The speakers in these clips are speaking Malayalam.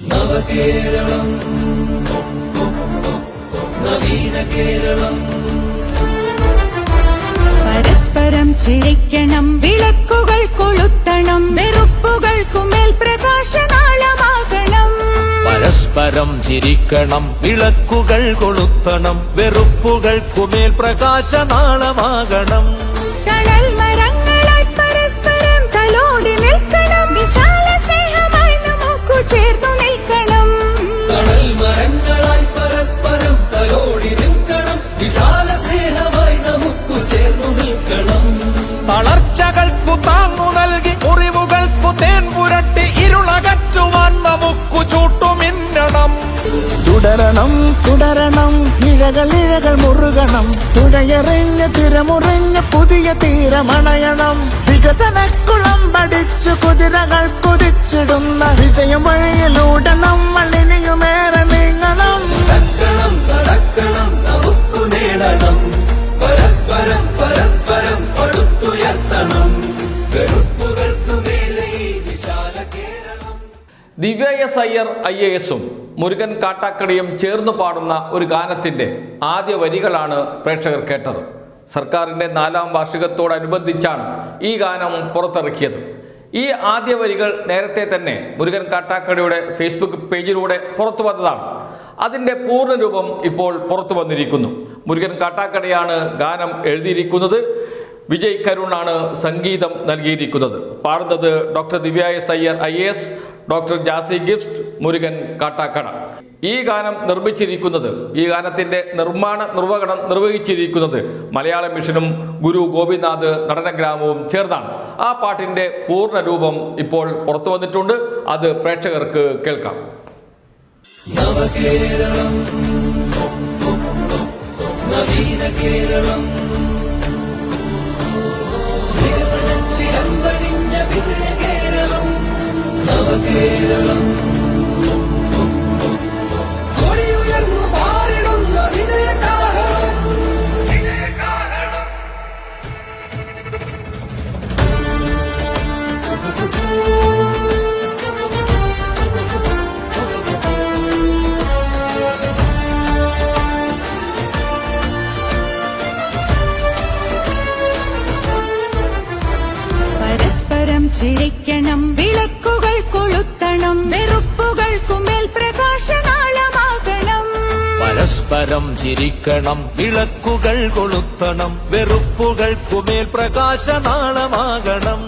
നവകേരളം. നവീന കേരളം. പരസ്പരം ചിരിക്കണം വിളക്കുകൾ കൊളുത്തണം വെറുപ്പുകൾക്കുമേൽ പ്രകാശനാളമാകണം. പരസ്പരം ചിരിക്കണം വിളക്കുകൾ കൊളുത്തണം വെറുപ്പുകൾക്കുമേൽ പ്രകാശനാളമാകണം. തണൽ മരങ്ങളായി പരസ്പരം തലോടി നിൽക്കണം വിശാല സ്നേഹമായി നമുക്ക് ചേർന്നു തളർച്ചകൾക്കു താങ്ങു നൽകി മുറിവുകൾക്കു തേൻ പുരട്ടി ഇരുളകറ്റുവാൻ നമുക്കു ചൂട്ടുമിന്നണം തുടരണം തുടരണം ഇഴകൾ ഇഴകൾ മുറുകണം. തുഴയെറിഞ്ഞ് തിരമുറിഞ്ഞ് പുതിയ തീരമണയണം. വികസനക്കുളം പഠിച്ചു കുതിരകൾ കുതിച്ചിടുന്ന വിജയം വഴിയിലൂടെ നമ്മൾ ഇനിയുമേറെ നീങ്ങണം Divya S Iyer I A എസും മുരുകൻ കാട്ടാക്കടയും ചേർന്നു പാടുന്ന ഒരു ഗാനത്തിന്റെ ആദ്യ വരികളാണ് പ്രേക്ഷകർ കേട്ടത്. സർക്കാരിന്റെ നാലാം വാർഷികത്തോടനുബന്ധിച്ചാണ് ഈ ഗാനം പുറത്തിറക്കിയത്. ഈ ആദ്യ വരികൾ നേരത്തെ തന്നെ മുരുകൻ കാട്ടാക്കടയുടെ ഫേസ്ബുക്ക് പേജിലൂടെ പുറത്തു വന്നതാണ്. അതിന്റെ പൂർണരൂപം ഇപ്പോൾ പുറത്തു വന്നിരിക്കുന്നു. മുരുകൻ കാട്ടാക്കടയാണ് ഗാനം എഴുതിയിരിക്കുന്നത്. വിജയ് കരുണാണ് സംഗീതം നൽകിയിരിക്കുന്നത്. പാടുന്നത് doctor Divya S Iyer I S doctor Jassie Gift Murugan Kattakada. ഈ ഗാനം നിർമ്മിച്ചിരിക്കുന്നത് ഈ ഗാനത്തിന്റെ നിർമ്മാണ നിർവഹണം നിർവഹിച്ചിരിക്കുന്നത് മലയാള മിഷനും ഗുരു ഗോപിനാഥ് നടനഗ്രാമവും ചേർന്നാണ്. ആ പാട്ടിന്റെ പൂർണ രൂപം ഇപ്പോൾ പുറത്തു വന്നിട്ടുണ്ട്. അത് പ്രേക്ഷകർക്ക് കേൾക്കാം. നവീന കേരളം. കേരളം ചിരിക്കണം വിളക്കുകൾ കൊളുത്തണം വെറുപ്പുകൾക്കുമേൽ പ്രകാശനാളമാകണം. പരസ്പരം ചിരിക്കണം വിളക്കുകൾ കൊളുത്തണം വെറുപ്പുകൾക്കുമേൽ പ്രകാശനാളമാകണം.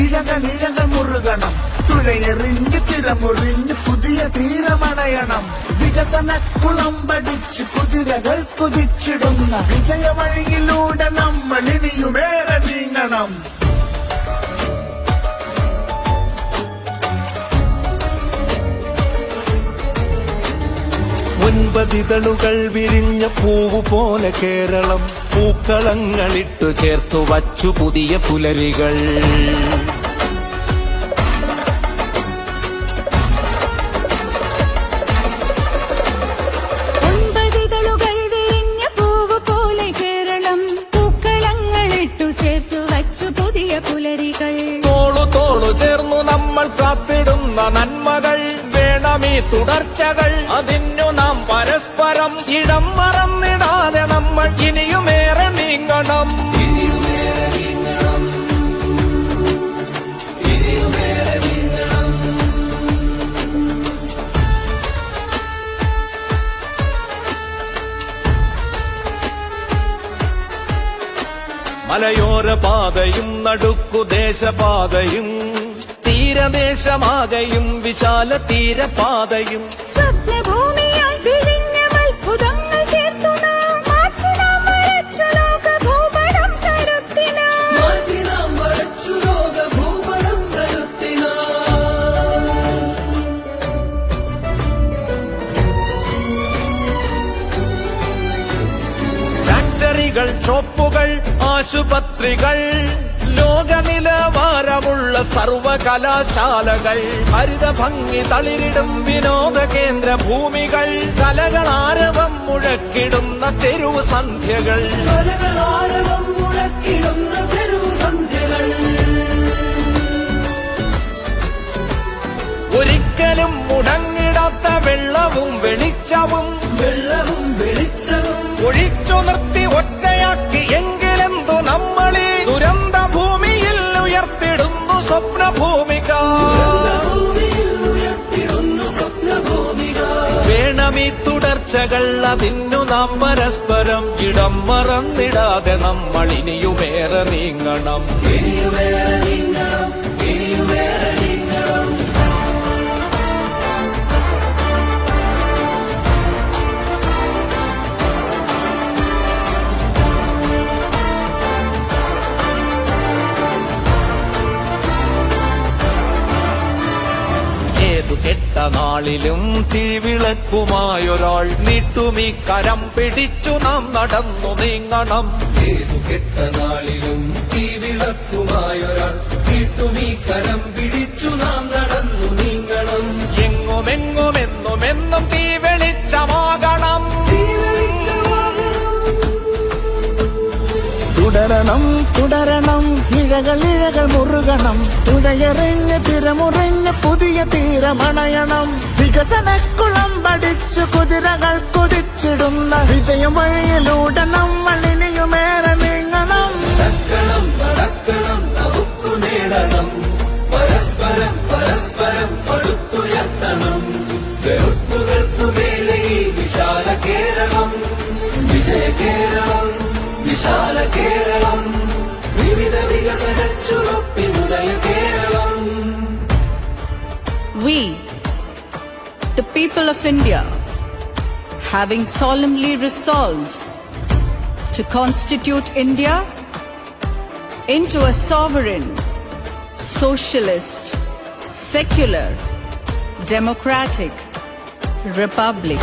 ഇഴകൾ ഇഴകൾ മുറുകണം. തുഴയെറിഞ്ഞ് തിരമുറിഞ്ഞ് പുതിയ തീരമണയണം. വികസന കുളം പഠിച്ച് കുതിരകൾ കുതിച്ചിടുന്ന വിജയ വഴിയിലൂടെ നമ്മൾ ഇനിയുമേറെ നീങ്ങണം. ഒൻപതിതളുകൾ വിരിഞ്ഞ പൂവ് പോലെ കേരളം. പൂക്കളങ്ങളിട്ടു ചേർത്തു വച്ചു പുതിയ പുലരികൾ. ഒൻപതിതളുകൾ വിരിഞ്ഞ പൂവ് പോലെ കേരളം. പൂക്കളങ്ങളിട്ടു ചേർത്തു വച്ചു പുതിയ പുലരികൾ. തോളു തോളു ചേർന്നു നമ്മൾ കാത്തിടുന്ന നന്മകൾ. വേണമീ തുടർച്ചകൾ. അതിനു നാം പരസ്പരം ഇടം മറന്നിടാതെ നമ്മൾ ഇനിയുമേറെ നീങ്ങണം മലയോര പാതയും നടുക്കുദേശപാതയും തീരദേശമാകയും വിശാല തീരപാതയും സ്വപ്നഭൂമിയായി കമ്പനികൾ ഷോപ്പുകൾ ആശുപത്രികൾ ലോക നിലവാരമുള്ള സർവകലാശാലകൾ ഹരിത ഭംഗി തളിരിടും വിനോദ കേന്ദ്ര ഭൂമികൾ കലകളാരവം മുഴക്കിടുന്ന തെരുവ് സന്ധ്യകൾ. കലകളാരവം മുഴക്കിടുന്ന തെരുവു സന്ധ്യകൾ. ഒരിക്കലും വേണമീ തുടർച്ചകൾ അതിനു നാം പരസ്പരം ഇടം മറന്നിടാതെ നമ്മൾ ഇനിയുമേറെ നീങ്ങണം ഇനിയുമേറെ നീങ്ങണം. നാളിലും തീവിളക്കുമായൊരാൾ നീട്ടുമീ കരം പിടിച്ചു നാം നടന്നു നീങ്ങണം. ഏതു കെട്ട നാളിലും തീവിളക്കുമായൊരാൾ നീട്ടുമീ കരം പിടിച്ചു നാം നടന്നു നീങ്ങണം. എങ്ങുമെങ്ങുമെന്നുമെന്നും തീ വെളിച്ചമാകണം തുടരണം തുടരണം ഇഴകൾ ഇഴകൾ മുറുകണം. തുഴയറിഞ്ഞ് തിരമുറിഞ്ഞ് പുതിയ തീരമണയണം. വികസനക്കുളം പഠിച്ചു കുതിരകൾ കുതിച്ചിടുന്ന വിജയം വഴിയിലൂടെ നമ്മൾ ഇനിയുമേറെ നീങ്ങണം. നടക്കണം പരസ്പരം പരസ്പരം വിശാല കേരളം. വിവിധ വികസന ചുവപ്പിനുദയ people of India, having solemnly resolved to constitute India into a sovereign, socialist, secular, democratic republic.